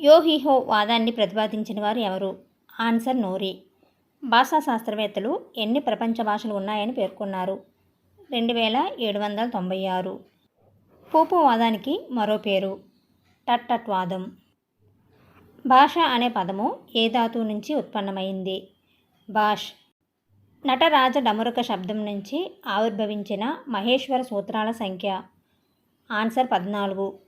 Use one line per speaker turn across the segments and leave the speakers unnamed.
యోహిహో వాదాన్ని ప్రతిపాదించిన వారు ఎవరు? Answer Noire. భాషా శాస్త్రవేత్తలు ఎన్ని ప్రపంచ భాషలు ఉన్నాయని పేర్కొన్నారు. రెండు వేల ఏడు వందల తొంభై ఆరు. పూపు వాదానికి మరో పేరు. టట్టట్ వాదం భాష అనే పదము ఏ ధాతువు నుంచి ఉత్పన్నమైంది? భాష్. నటరాజ డమరుక శబ్దం నుంచి ఆవిర్భవించిన మహేశ్వర సూత్రాల సంఖ్య. ఆన్సర్ పద్నాలుగు.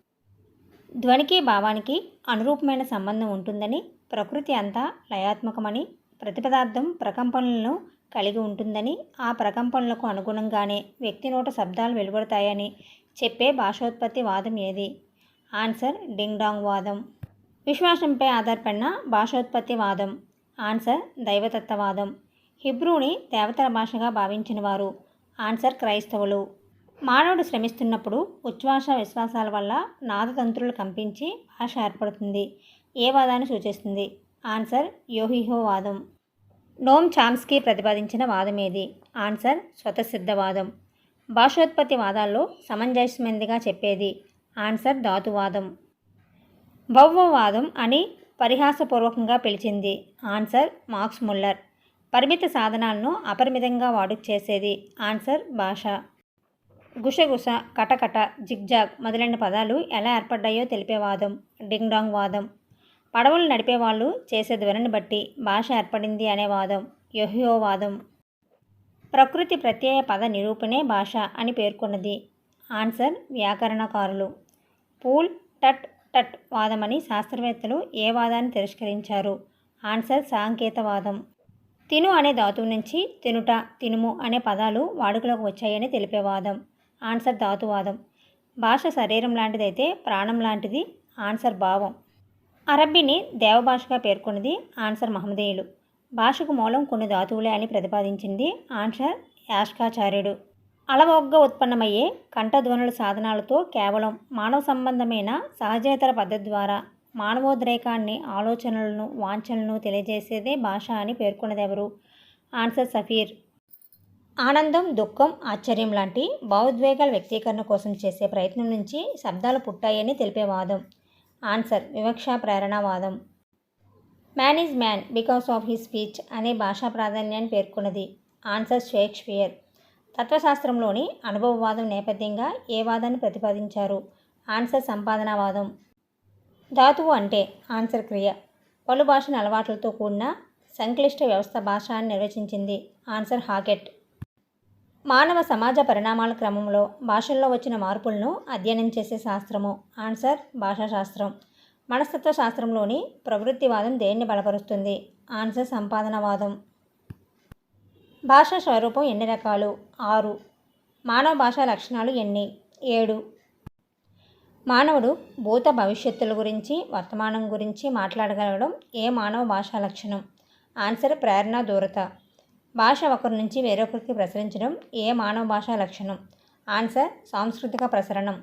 ధ్వనికి భావానికి అనురూపమైన సంబంధం ఉంటుందని ప్రకృతి అంతా లయాత్మకమని ప్రతి పదార్థం ప్రకంపనలను కలిగి ఉంటుందని ఆ ప్రకంపనలకు అనుగుణంగానే వ్యక్తి నోట శబ్దాలు వెలువడతాయని చెప్పే భాషోత్పత్తి వాదం ఏది? ఆన్సర్ డింగ్ డాంగ్ వాదం. విశ్వాసంపై ఆధారపడిన భాషోత్పత్తి వాదం. ఆన్సర్ దైవతత్వవాదం. హిబ్రూని దేవతల భాషగా భావించిన వారు ఆన్సర్ క్రైస్తవులు. మానవుడు శ్రమిస్తున్నప్పుడు ఉచ్ఛ్వాస విశ్వాసాల వల్ల నాదతంత్రులు కంపించి భాష ఏర్పడుతుంది. ఏ వాదాన్ని సూచిస్తుంది? ఆన్సర్ యోహిహో వాదం. నోమ్ చామ్స్కీ ప్రతిపాదించిన వాదం ఏది ఆన్సర్ స్వతసిద్ధవాదం. భాషోత్పత్తి వాదాల్లో సమంజసమైనదిగా చెప్పేది ఆన్సర్ ధాతువాదం. భౌవవాదం అని పరిహాసపూర్వకంగా పిలిచింది ఆన్సర్ మార్క్స్ ముల్లర్. పరిమిత సాధనాలను అపరిమితంగా వాడుకు చేసేది ఆన్సర్ భాష. గుసగుస కటకట జిగ్జాగ్ మొదలైన పదాలు ఎలా ఏర్పడ్డాయో తెలిపే వాదం డింగ్డాంగ్ వాదం. పడవలు నడిపేవాళ్ళు చేసే ధ్వనిని బట్టి భాష ఏర్పడింది అనే వాదం యొహియో వాదం. ప్రకృతి ప్రత్యయ పద నిరూపణే భాష అని పేర్కొన్నది. ఆన్సర్ వ్యాకరణకారులు. పూల్ టట్ టట్ వాదమని శాస్త్రవేత్తలు ఏ వాదాన్ని తిరస్కరించారు? ఆన్సర్ సాంకేతవాదం తిను అనే ధాతువు నుంచి తినుట తినుము అనే పదాలు వాడుకలోకి వచ్చాయని తెలిపే వాదం. ఆన్సర్ ధాతువాదం. భాష శరీరం లాంటిదైతే ప్రాణం లాంటిది ఆన్సర్ భావం. అరబ్బీని దేవభాషగా పేర్కొన్నది ఆన్సర్ మహమ్మదీయులు. భాషకు మూలం కొన్ని ధాతువులే అని ప్రతిపాదించింది ఆన్సర్ యాష్కాచార్యుడు. అలవొగ్గ ఉత్పన్నమయ్యే కంఠధ్వనుల సాధనాలతో కేవలం మానవ సంబంధమైన? సహజేతర పద్ధతి ద్వారా మానవోద్రేకాన్ని ఆలోచనలను వాంఛనలను తెలియజేసేదే భాష అని పేర్కొన్నదెవరు? Answer Saphir. ఆనందం దుఃఖం ఆశ్చర్యం లాంటి భావోద్వేగాల వ్యక్తీకరణ కోసం చేసే ప్రయత్నం నుంచి శబ్దాలు పుట్టాయని తెలిపే వాదం. ఆన్సర్ వివక్ష ప్రేరణావాదం man is man because of his speech అనే భాషా ప్రాధాన్యాన్ని పేర్కొన్నది. Answer Shakespeare. తత్వశాస్త్రంలోని అనుభవవాదం నేపథ్యంగా ఏ వాదాన్ని ప్రతిపాదించారు? ఆన్సర్ సంపాదనావాదం ధాతువు అంటే ఆన్సర్ క్రియ. పలు భాషల అలవాట్లతో కూడిన సంక్లిష్ట వ్యవస్థ భాష అని నిర్వచించింది. ఆన్సర్ హాకెట్. మానవ సమాజ పరిణామాల క్రమంలో భాషల్లో వచ్చిన మార్పులను అధ్యయనం చేసే శాస్త్రము. ఆన్సర్ భాషాశాస్త్రం. మనస్తత్వ శాస్త్రంలోని ప్రవృత్తివాదం దేన్ని బలపరుస్తుంది? ఆన్సర్ సంపాదనవాదం. భాషా స్వరూపం ఎన్ని రకాలు? ఆరు. మానవ భాషా లక్షణాలు ఎన్ని? ఏడు. మానవుడు భూత భవిష్యత్తుల గురించి వర్తమానం గురించి మాట్లాడగలగడం ఏ మానవ భాషా లక్షణం? ఆన్సర్ ప్రేరణ దూరత. భాష ఒకరి నుంచి వేరొకరికి ప్రసరించడం ఏ మానవ భాషా లక్షణం? ఆన్సర్ సాంస్కృతిక ప్రసరణం.